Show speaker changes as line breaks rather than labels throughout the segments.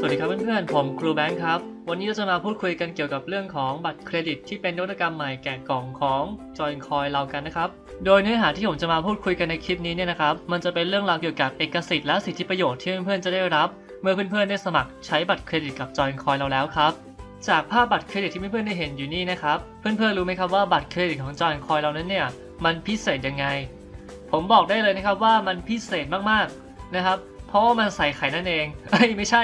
สวัสดีครับเพื่อนๆ ผมครูแบงค์ครับ วันนี้เราจะมาพูดคุยกันเกี่ยวกับเรื่องของบัตรเครดิตที่เป็นนวัตกรรมใหม่แกะกล่องของ j o i n c o i เรากันนะครับ โดยเนื้อหาที่ผมจะมาพูดคุยกันในคลิปนี้เนี่ยนะครับ มันจะเป็นเรื่องราวเกี่ยวกับเอกสิทธิ์และสิทธิประโยชน์ที่เพื่อนๆจะได้รับ เมื่อเพื่อนๆได้สมัครใช้บัตรเครดิตกับ j o i n c o i เราแล้วครับ จากภาพบัตรเครดิตที่เพื่อนๆได้เห็นอยู่นี่นะครับ เพื่อนๆรู้ไหมครับว่าบัตรเครดิตของ j o i n c o i เรานั้นเนี่ยมันพิเศษยังไง ผมบอกได้เลยนะครับว่ามันพิเศษมากๆนะครับ เพราะว่ามันใส่ไข่นั่นเองเอ้ยไม่ใช่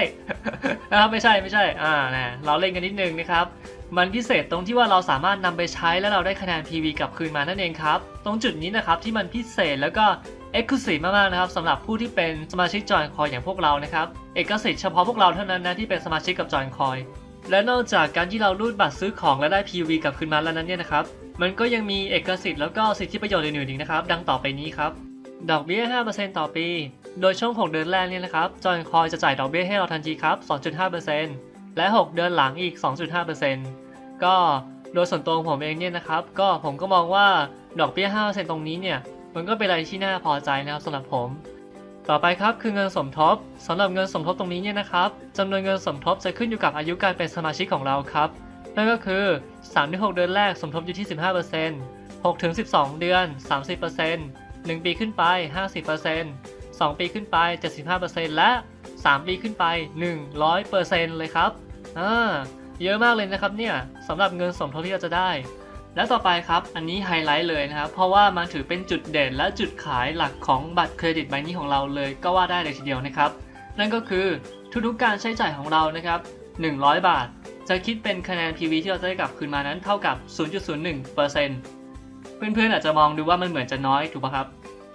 นะครับไม่ใช่ไม่ใช่อ่านะเราเล่นกันนิดนึงนะครับมันพิเศษตรงที่ว่าเราสามารถนำไปใช้แล้วเราได้คะแนน PV กลับคืนมานั่นเองครับ ตรงจุดนี้นะครับที่มันพิเศษแล้วก็ Exclusive มากๆนะครับสำหรับผู้ที่เป็นสมาชิกจอยคอยอย่างพวกเรานะครับเอกสิทธิ์เฉพาะพวกเราเท่านั้นนะที่เป็นสมาชิกกับจอยคอย และนอกจากการที่เรารูดบัตรซื้อของและได้ PV กลับคืนมาแล้วนั้นเนี่ยนะครับมันก็ยังมีเอกสิทธิ์แล้วก็สิทธิประโยชน์อื่นๆอีกนะครับดังต่อไปนี้ครับดอกเบี้ย 5%ต่อปี โดยช่วง 6 เดือนแรกเนี่ยนะครับจอยคอยจะจ่ายดอกเบี้ยให้เราทันทีครับ 2.5%และ 6 เดือนหลังอีก 2.5%ก็โดยส่วนตัวผมเองเนี่ยนะครับ ก็ผมก็มองว่าดอกเบี้ย 5%ตรงนี้เนี่ย มันก็เป็นอะไรที่น่าพอใจนะครับสำหรับผม ต่อไปครับคือเงินสมทบสำหรับเงินสมทบตรงนี้เนี่ยนะครับจำนวนเงินสมทบจะขึ้นอยู่กับอายุการเป็นสมาชิกของเราครับ นั่นก็คือ 3-6 เดือนแรกสมทบอยู่ที่ 15% 6-12 เดือน 30% 1 ปีขึ้นไป 50% 2 ปีขึ้นไป 75%และ 3 ปีขึ้นไป 100%เลยครับอ่าเยอะมากเลยนะครับเนี่ยสำหรับเงินสมทบที่เราจะได้ และต่อไปครับ อันนี้ไฮไลท์เลยนะครับ เพราะว่ามันถือเป็นจุดเด่นและจุดขายหลักของบัตรเครดิตใบนี้ของเราเลยก็ว่าได้เลยทีเดียวนะครับ นั่นก็คือทุกๆการใช้จ่ายของเรานะครับ 100 บาท จะคิดเป็นคะแนน PV ที่เราจะได้กลับคืนมานั้นเท่ากับ 0.01%เพื่อนๆอาจจะมองดูว่ามันเหมือนจะน้อยถูกปะครับ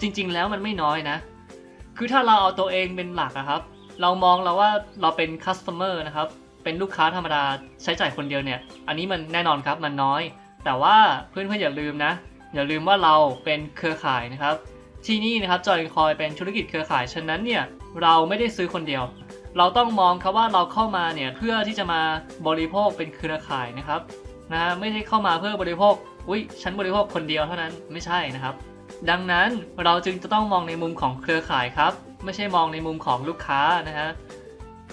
จริง ๆ แล้วมันไม่น้อยนะ คือถ้าเราเอาตัวเองเป็นหลักอะครับ เรามองเราว่าเราเป็น customer นะครับ เป็นลูกค้าธรรมดาใช้จ่ายคนเดียวเนี่ย อันนี้มันแน่นอนครับมันน้อย แต่ว่าเพื่อนๆอย่าลืมนะ อย่าลืมว่าเราเป็นเครือข่ายนะครับ ที่นี่นะครับจอยคอยเป็นธุรกิจเครือข่าย ฉะนั้นเนี่ยเราไม่ได้ซื้อคนเดียว เราต้องมองครับว่าเราเข้ามาเนี่ยเพื่อที่จะมาบริโภคเป็นเครือข่ายนะครับนะฮะไม่ได้เข้ามาเพื่อบริโภค อุ้ยฉันบริโภคคนเดียวเท่านั้นไม่ใช่นะครับ ดังนั้นเราจึงจะต้องมองในมุมของเครือข่ายครับ ไม่ใช่มองในมุมของลูกค้านะฮะ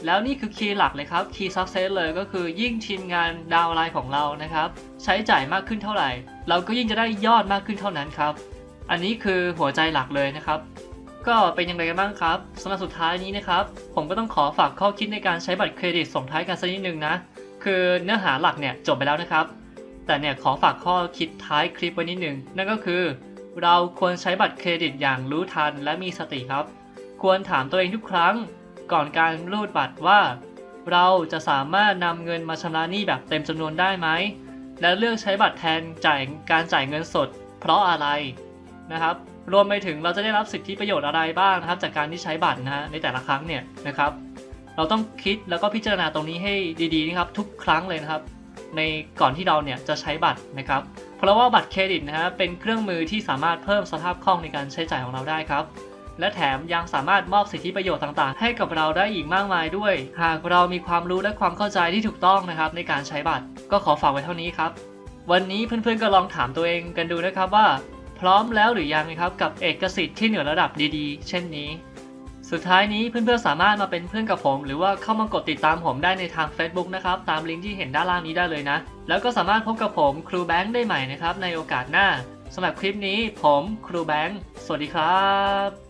แล้วนี่คือคีย์หลักเลยครับคีย์ซักเซสเลยก็คือยิ่งทีมงานดาวไลน์ของเรานะครับ ใช้จ่ายมากขึ้นเท่าไหร่ เราก็ยิ่งจะได้ยอดมากขึ้นเท่านั้นครับ อันนี้คือหัวใจหลักเลยนะครับ ก็เป็นยังไงกันบ้างครับสำหรับสุดท้ายนี้นะครับ ผมก็ต้องขอฝากข้อคิดในการใช้บัตรเครดิตส่งท้ายกันสักนิดนึงนะ คือเนื้อหาหลักเนี่ยจบไปแล้วนะครับ แต่เนี่ยขอฝากข้อคิดท้ายคลิปไว้นิดนึงนั่นก็คือ เราควรใช้บัตรเครดิตอย่างรู้ทันและมีสติครับ ควรถามตัวเองทุกครั้ง ก่อนการรูดบัตรว่า เราจะสามารถนำเงินมาชำระหนี้แบบเต็มจำนวนได้ไหม และเลือกใช้บัตรแทนจ่ายการจ่ายเงินสด เพราะอะไรนะครับ รวมไปถึงเราจะได้รับสิทธิประโยชน์อะไรบ้างนะครับ จากการที่ใช้บัตรนะฮะในแต่ละครั้งเนี่ยนะครับ เราต้องคิดแล้วก็พิจารณาตรงนี้ให้ดีๆนะครับทุกครั้งเลยนะครับ ในก่อนที่เราเนี่ยจะใช้บัตรนะครับ เพราะว่าบัตรเครดิตนะฮะเป็นเครื่องมือที่สามารถเพิ่มสภาพคล่องในการใช้จ่ายของเราได้ครับ และแถมยังสามารถมอบสิทธิประโยชน์ต่างๆ ให้กับเราได้อีกมากมายด้วย หากเรามีความรู้และความเข้าใจที่ถูกต้องนะครับในการใช้บัตรก็ขอฝากไว้เท่านี้ครับ วันนี้เพื่อนๆก็ลองถามตัวเองกันดูนะครับว่า พร้อมแล้วหรือยังครับกับเอกสิทธิ์ที่เหนือระดับดีๆ เช่นนี้สุดท้ายนี้เพื่อนๆสามารถมาเป็นเพื่อนกับผม หรือว่าเข้ามากดติดตามผมได้ในทาง Facebook นะครับ ตามลิงก์ที่เห็นด้านล่างนี้ได้เลยนะ แล้วก็สามารถพบกับผมครูแบงค์ได้ใหม่นะครับในโอกาสหน้าสำหรับคลิปนี้ผมครูแบงค์ สวัสดีครับ